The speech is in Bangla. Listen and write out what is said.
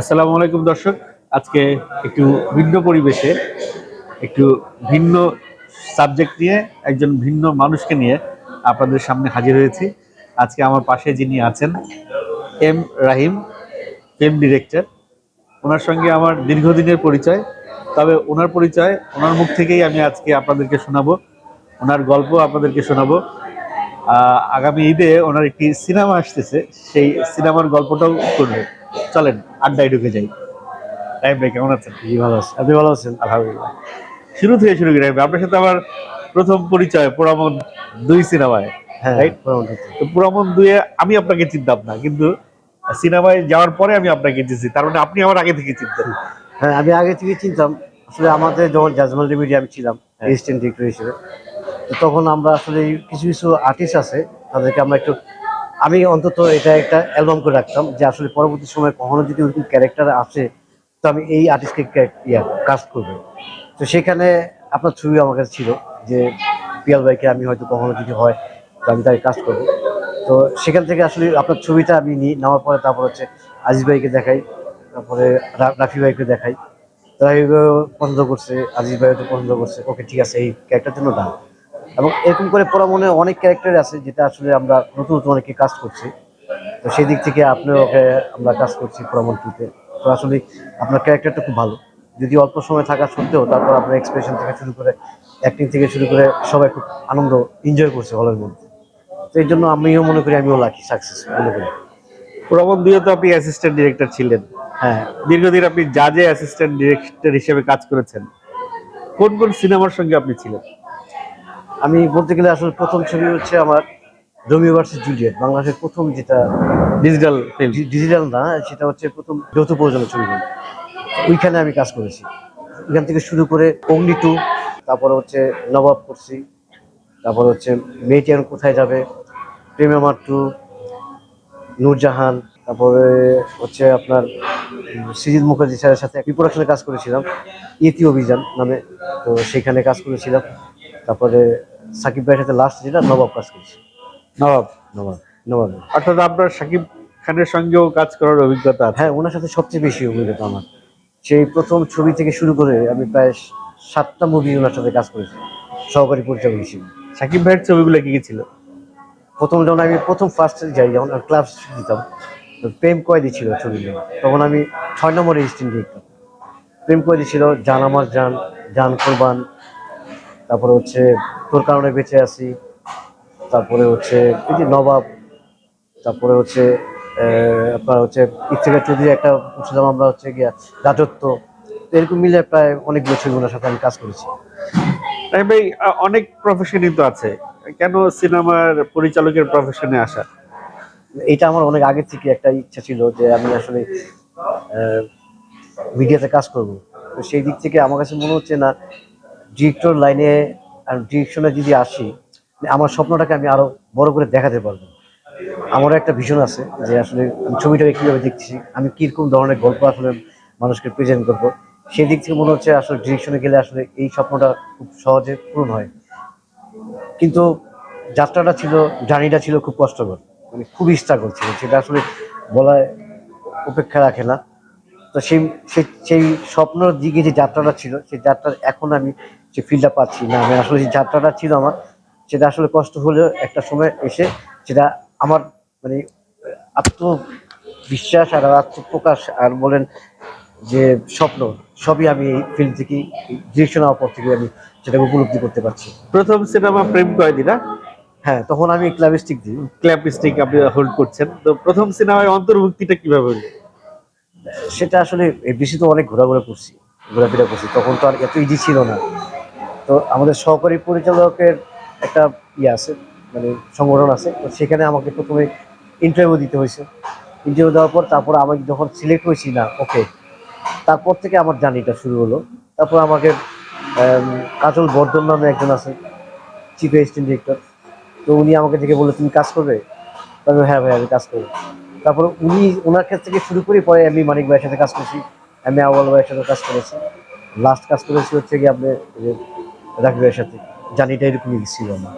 আসসালামু আলাইকুম দর্শক। আজকে একটু ভিন্ন পরিবেশে, একটু ভিন্ন সাবজেক্ট নিয়ে, একজন ভিন্ন মানুষকে নিয়ে আপনাদের সামনে হাজির হয়েছি। আজকে আমার পাশে যিনি আছেন, এম রাহিম ফিল্ম ডিরেক্টর ওনার সঙ্গে আমার দীর্ঘদিনের পরিচয়, তবে ওনার পরিচয়, ওনার মুখ থেকেই আমি আজকে আপনাদেরকে শোনাবো। ওনার গল্প আপনাদেরকে শোনাবো। আগামী ঈদে ওনার একটি সিনেমা আসতেছে, সেই সিনেমার গল্পটাও করবে চলেন আড্ডায় ঢুকে যাই। ভাই কেমন আছেন? জি ভালো আছি। আপনি ভালো আছেন? আলহামদুলিল্লাহ। শুরু থেকে শুরু করি আপনার সাথে আমার প্রথম পরিচয় পুরামন দুই সিনেমায় হ্যাঁ তো। তো দুয়ে আমি আপনাকে চিনতাম না কিন্তু সিনেমায় যাওয়ার পরে আমি আপনাকে চিনছি তার মানে আপনি আমার আগে থেকে চিনতেন। হ্যাঁ আমি আগে থেকে চিনতাম। আসলে আমাদের যখন জাজমাল আমি ছিলাম হ্যাঁ। অ্যাসিস্ট্যান্ট ডিরেক্টর হিসেবে তো তখন আমরা আসলে কিছু কিছু আর্টিস্ট আছে তাদেরকে আমরা একটু আমি অন্তত এটা একটা অ্যালবাম করে রাখতাম যে আসলে পরবর্তী সময় কখনো যদি ওরকম ক্যারেক্টার আসে, তো আমি এই আর্টিস্টকে ইয়া কাস্ট করব। তো সেখানে আপনার ছবি আমার কাছে ছিল যে পিয়াল ভাইকে আমি হয়তো কখনো যদি হয়, তো আমি তাকে কাজ করব। তো সেখান থেকে আসলে আপনার ছবিটা আমি নিই, নেওয়ার পরে তারপর হচ্ছে আজিজ ভাইকে দেখাই, তারপরে রাফি ভাইকে দেখাই। রাফি ভাইও পছন্দ করছে, আজিজ ভাইও তো পছন্দ করছে। ওকে ঠিক আছে, এই ক্যারেক্টার জন্য দাম এবং এরকম করে পড়া মনে অনেক ক্যারেক্টার আছে যেটা আসলে আমরা নতুন নতুন অনেকে কাজ করছি। তো সেই দিক থেকে আপনার ওকে আমরা কাজ করছি প্রমোন টুতে তো। আসলে আপনার ক্যারেক্টারটা খুব ভালো। যদি অল্প সময় থাকা সত্ত্বেও তারপর আপনার এক্সপ্রেশন থেকে শুরু করে অ্যাক্টিং থেকে শুরু করে সবাই খুব আনন্দ এনজয় করছে হলের মধ্যে। তো এই জন্য আমিও মনে করি আমিও লাকি সাকসেস মনে করি। পুরামন দুয়ে তো আপনি অ্যাসিস্ট্যান্ট ডিরেক্টর ছিলেন। হ্যাঁ। দীর্ঘদিন আপনি জাজে অ্যাসিস্ট্যান্ট ডিরেক্টর হিসেবে কাজ করেছেন। কোন কোন সিনেমার সঙ্গে আপনি ছিলেন? আমি বলতে গেলে আসলে প্রথম ছবি হচ্ছে আমার রোমিও ভার্সেস জুলিয়েট বাংলাদেশের প্রথম যেটা ডিজিটাল ফিল্ম ডিজিটাল না সেটা হচ্ছে প্রথম যৌথ প্রযোজনা ছবি ওইখানে আমি কাজ করেছি। ওইখান থেকে শুরু করে অগ্নি টু তারপরে হচ্ছে নবাব করছি তারপর হচ্ছে মেয়েটি এখন কোথায় যাবে প্রেম আমার টু নূরজাহান তারপরে হচ্ছে আপনার সৃজিত মুখার্জি স্যারের সাথে প্রোডাকশনে কাজ করেছিলাম ইতি অভিযান নামে তো সেখানে কাজ করেছিলাম। তারপরে সাকিব ভাইয়ের সাথে লাস্ট যেটা নবাব কাজ করেছি। নবাব? নবাব নবাব। অর্থাৎ আপনার সাকিব খানের সঙ্গেও কাজ করার অভিজ্ঞতা হ্যাঁ ওনার সাথে সবচেয়ে বেশি অভিজ্ঞতা আমার। সেই প্রথম ছবি থেকে শুরু করে আমি প্রায় সাতটা মুভি ওনার সাথে কাজ করেছি সহকারী পরিচালক হিসেবে। সাকিব ভাইয়ের ছবিগুলো কি কি ছিল? প্রথম যখন আমি প্রথম ফার্স্ট যাই যখন ক্লাব দিতাম প্রেম কয়েদি ছিল ছবিগুলো। তখন আমি ছয় নম্বরে স্টিম দেখতাম। প্রেম কয়েদি ছিল জান আমার জান জান কোরবান তারপরে হচ্ছে তোর কারণে বেঁচে আছি তারপরে হচ্ছে এই যে নবাব তারপরে হচ্ছে আপনার হচ্ছে ইফতেখার চৌধুরী একটা করছিলাম আমরা হচ্ছে গিয়া রাজত্ব এরকম মিলে প্রায় অনেকগুলো ছবি ওনার সাথে আমি কাজ করেছি। তাই ভাই অনেক প্রফেশনই তো আছে। কেন সিনেমার পরিচালকের প্রফেশনে আসা? এটা আমার অনেক আগে থেকে একটা ইচ্ছা ছিল যে আমি আসলে মিডিয়াতে কাজ করব। তো সেই দিক থেকে আমার কাছে মনে হচ্ছে না ডিরেক্টর লাইনে ডিরেকশনে যদি আসি, আমার স্বপ্নটাকে আমি আরও বড় করে দেখাতে পারব। আমারও একটা ভিশন আছে যে আসলে ছবিটাকে কীভাবে দেখছি, আমি কীরকম ধরনের গল্প আসলে মানুষকে প্রেজেন্ট করব। সেই দিক থেকে মনে হচ্ছে আসলে ডিরেকশনে গেলে আসলে এই স্বপ্নটা খুব সহজে পূরণ হয়। কিন্তু যাত্রাটা ছিল, জার্নিটা ছিল খুব কষ্টকর মানে খুবই স্ট্রাগল ছিল, সেটা আসলে বলায় উপেক্ষা রাখে না। তো সেই সেই- স্বপ্নের দিকে যে যাত্রাটা ছিল সেই যাত্রার এখন আমি যে ফিলটা পাচ্ছি না আমি আসলে যে যাত্রাটা ছিল আমার সেটা আসলে কষ্ট হলেও একটা সময় এসে সেটা আমার মানে আত্মবিশ্বাস আর আত্মপ্রকাশ আর বলেন যে স্বপ্ন সবই আমি এই ফিল্ম থেকে ডিরেকশন হওয়ার পর থেকে আমি সেটাকে উপলব্ধি করতে পারছি। প্রথম সিনেমা প্রেম কয়েদি না হ্যাঁ তখন আমি ক্লাবিস্টিক দিই। ক্ল্যাপ স্টিক আপনি হোল্ড করছেন। তো প্রথম সিনেমায় অন্তর্ভুক্তিটা কীভাবে হলো? সেটা আসলে বেশি তো অনেক ঘোরাঘুরা করছি, ঘোরাফেরা করছি। তখন তো আর এত ইজি ছিল না। তো আমাদের সহকারী পরিচালকের একটা ইয়ে আছে মানে সংগঠন আছে, তো সেখানে আমাকে প্রথমে ইন্টারভিউ দিতে হয়েছে। ইন্টারভিউ দেওয়ার পর তারপর আমি যখন সিলেক্ট হয়েছি, না ওকে তারপর থেকে আমার জার্নিটা শুরু হলো। তারপর আমাকে কাজল বর্ধন নামে একজন আছে চিফ অ্যাসিস্ট্যান্ট ডিরেক্টর তো উনি আমাকে দেখে বলল, তুমি কাজ করবে? তবে হ্যাঁ ভাই, আমি কাজ করব। তারপর উনি ওনার কাছ থেকে শুরু করি পরে আমি মানিক ভাইয়ের সাথে কাজ করেছি, আমি আওয়াল ভাইয়ের সাথে কাজ করেছি। লাস্ট কাজ করেছি হচ্ছে কি আপনি ভাইয়ের সাথে, জানিটা এরকমই ছিল আমার।